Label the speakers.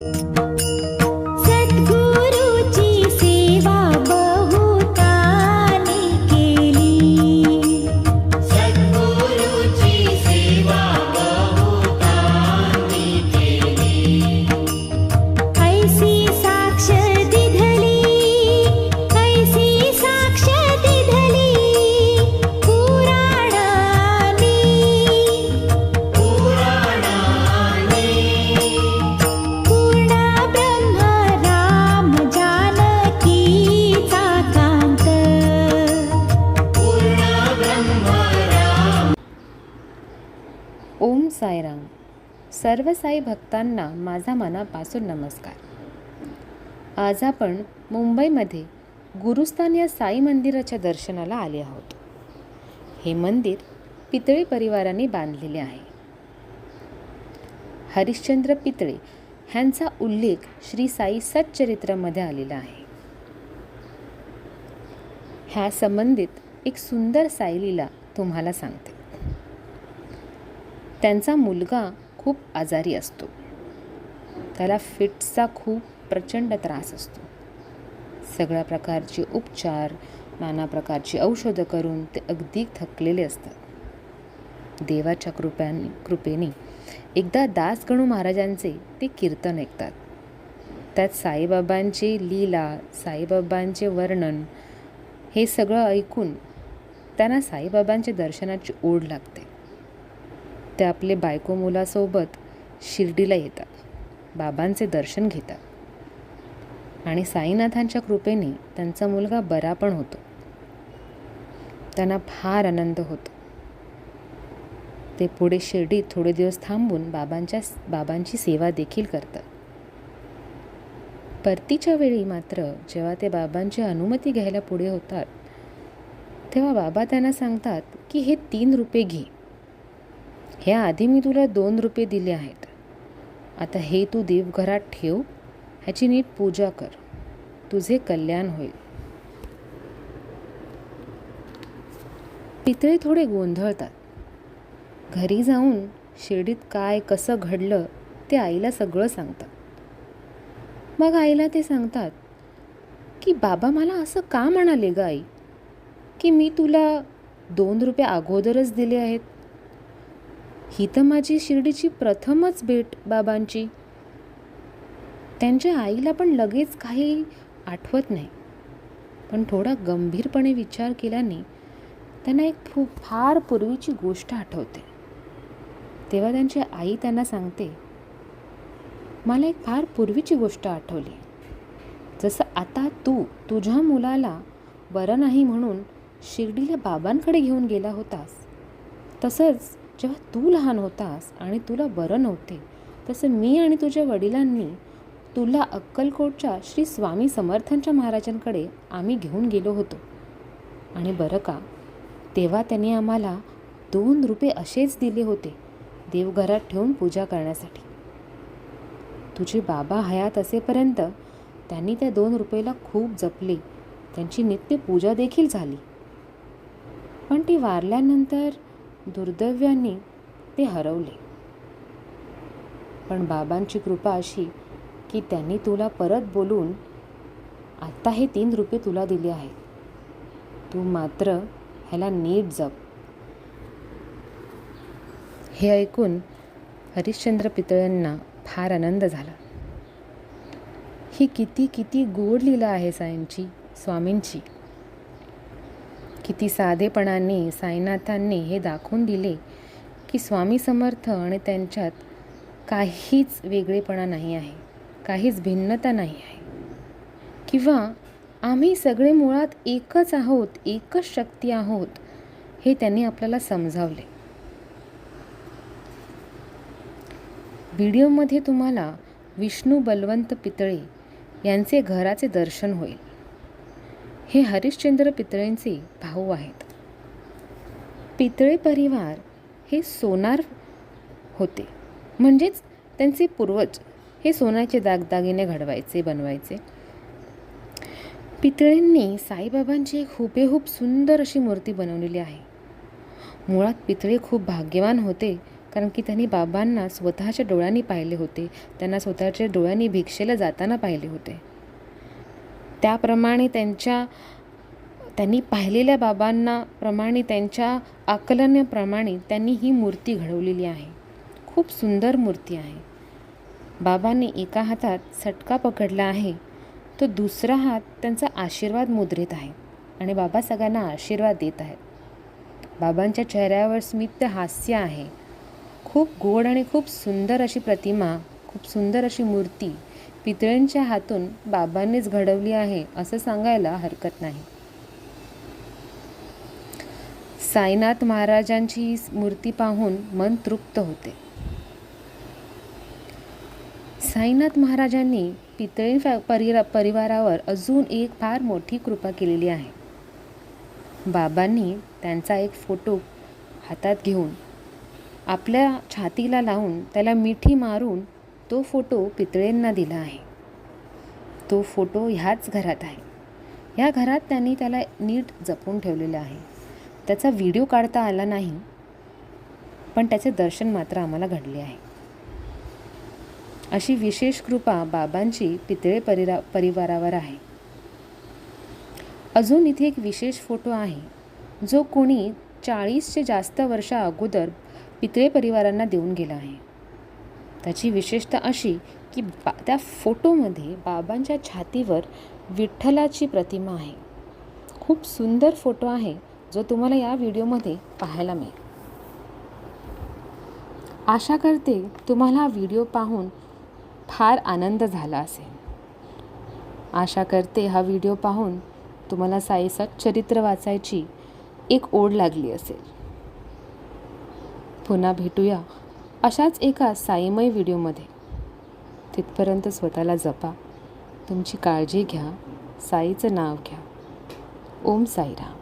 Speaker 1: you
Speaker 2: Om Sairam. सर्व साई भक्तांना माझा मनापासून नमस्कार. आज आपण मुंबईमध्ये गुरुस्थान या साई मंदिराच्या दर्शनाला आले आहोत. हे मंदिर पितळे परिवाराने बांधलेले आहे. हरिश्चंद्र पितळे ह्यांचा उल्लेख श्री साई सच्चरित्रामध्ये आलेला आहे. ह्या संबंधित एक सुंदर साईलीला तुम्हाला सांगते. त्यांचा मुलगा खूप आजारी असतो. त्याला फिट्सचा खूप प्रचंड त्रास असतो. सगळ्या प्रकारचे उपचार नाना प्रकारची औषधं करून ते अगदी थकलेले असतात. देवाच्या कृप्याने कृपेने एकदा दासगणू महाराजांचे ते कीर्तन ऐकतात. त्यात साईबाबांची लीला साईबाबांचे वर्णन हे सगळं ऐकून त्यांना साईबाबांच्या दर्शनाची ओढ लागते. ते आपले बायको मुलासोबत शिर्डीला येतात. बाबांचे दर्शन घेतात. आणि साईनाथांच्या कृपेने त्यांचा मुलगा बरा पण होतो. त्यांना फार आनंद होतो. ते पुढे शिर्डीत थोडे दिवस थांबून बाबांच्या बाबांची सेवा देखील करतात. परतीच्या वेळी मात्र जेव्हा ते बाबांची अनुमती घ्यायला पुढे होतात तेव्हा बाबा त्यांना सांगतात की हे तीन रुपये घे. ह्या आधी मी तुला दोन रुपये दिले आहेत. आता हे तू देवघरात ठेव ह्याची नीट पूजा कर. तुझे कल्याण होईल. पितळे थोडे गोंधळतात. घरी जाऊन शिर्डीत काय कसं घडलं ते आईला सगळं सांगतात. मग आईला ते सांगतात की बाबा मला असं का म्हणाले ग आई? की मी तुला दोन रुपये अगोदरच दिले आहेत? ही तर माझी शिर्डीची प्रथमच भेट बाबांची. त्यांच्या आईला पण लगेच काही आठवत नाही. पण थोडा गंभीरपणे विचार केल्याने त्यांना एक फू फार पूर्वीची गोष्ट आठवते. तेव्हा त्यांची आई त्यांना सांगते मला एक फार पूर्वीची गोष्ट आठवली. जसं आता तू तुझ्या मुलाला बरं नाही म्हणून शिर्डीला बाबांकडे घेऊन गेला होतास तसंच जेव्हा तू लहान होतास आणि तुला बरं नव्हते तसं मी आणि तुझ्या वडिलांनी तुला अक्कलकोटच्या श्री स्वामी समर्थांच्या महाराजांकडे आम्ही घेऊन गेलो होतो. आणि बरं का तेव्हा त्यांनी आम्हाला दोन रुपये असेच दिले होते देवघरात ठेवून पूजा करण्यासाठी. तुझे बाबा हयात असेपर्यंत त्यांनी त्या दोन रुपयेला खूप जपले त्यांची नित्य पूजा देखील झाली. पण ती वारल्यानंतर दुर्दैव्याने ते हरवले. पण बाबांची कृपा अशी की त्यांनी तुला परत बोलून आत्ता हे तीन रुपये तुला दिले आहेत. तू मात्र ह्याला नीट जप. हे ऐकून हरिश्चंद्र पितळ्यांना फार आनंद झाला. ही किती किती गोड लीला आहे साईंची स्वामींची. किती साधेपणाने साईनाथांनी हे दाखवून दिले की स्वामी समर्थ आणि त्यांच्यात काहीच वेगळेपणा नाही आहे काहीच भिन्नता नाही आहे. किंवा आम्ही सगळे मुळात एकच आहोत एकच शक्ती आहोत हे त्यांनी आपल्याला समजावले. व्हिडिओमध्ये तुम्हाला विष्णू बलवंत पितळे यांचे घराचे दर्शन होईल. हे हरिश्चंद्र पितळेंचे भाऊ आहेत. पितळे परिवार हे सोनार होते. म्हणजेच त्यांचे पूर्वज हे सोन्याचे दागदागिने घडवायचे बनवायचे. पितळेंनी साईबाबांची एक हुबेहूब सुंदर अशी मूर्ती बनवलेली आहे. मुळात पितळे खूप भाग्यवान होते कारण की त्यांनी बाबांना स्वतःच्या डोळ्यांनी पाहिले होते. त्यांना स्वतःच्या डोळ्यांनी भिक्षेला जाताना पाहिले होते. त्याप्रमाणे त्यांच्या त्यांनी पाहिलेल्या बाबांना प्रमाणे त्यांच्या आकलनाप्रमाणे त्यांनी ही मूर्ती घडवलेली आहे. खूप सुंदर मूर्ती आहे. बाबांनी एका हातात सटका पकडला आहे. तो दुसरा हात त्यांचा आशीर्वाद मुद्रित आहे आणि बाबा सगळ्यांना आशीर्वाद देत आहेत. बाबांच्या चेहऱ्यावर स्मित हास्य आहे. खूप गोड आणि खूप सुंदर अशी प्रतिमा खूप सुंदर अशी मूर्ती पितळींच्या हातून बाबांनीच घडवली आहे असं सांगायला हरकत नाही. साईनाथ महाराजांची ही मूर्ती पाहून मन तृप्त होते. साईनाथ महाराजांनी पितळी परिरा परिवारावर अजून एक फार मोठी कृपा केलेली आहे. बाबांनी त्यांचा एक फोटो हातात घेऊन आपल्या छातीला लावून त्याला मिठी मारून तो फोटो पितळेंना दिला आहे. तो फोटो ह्याच घरात आहे. ह्या घरात त्यांनी त्याला नीट जपून ठेवलेलं आहे. त्याचा व्हिडिओ काढता आला नाही पण त्याचे दर्शन मात्र आम्हाला घडले आहे. अशी विशेष कृपा बाबांची पितळे परिरा परिवारावर आहे. अजून इथे एक विशेष फोटो आहे जो कोणी चाळीसचे जास्त वर्षा अगोदर पितळे परिवारांना देऊन गेला आहे. त्याची विशेषता अशी की बा त्या फोटोमध्ये बाबांच्या छातीवर विठ्ठलाची प्रतिमा आहे. खूप सुंदर फोटो आहे जो तुम्हाला या व्हिडिओमध्ये पाहायला मिळेल. आशा करते तुम्हाला हा व्हिडिओ पाहून फार आनंद झाला असेल. आशा करते हा व्हिडिओ पाहून तुम्हाला साईसा चरित्र वाचायची एक ओढ लागली असेल. पुन्हा भेटूया. अशाच एका साईमय व्हिडिओमध्ये. तिथपर्यंत स्वतःला जपा. तुमची काळजी घ्या. साईचं नाव घ्या. ओम साईराम.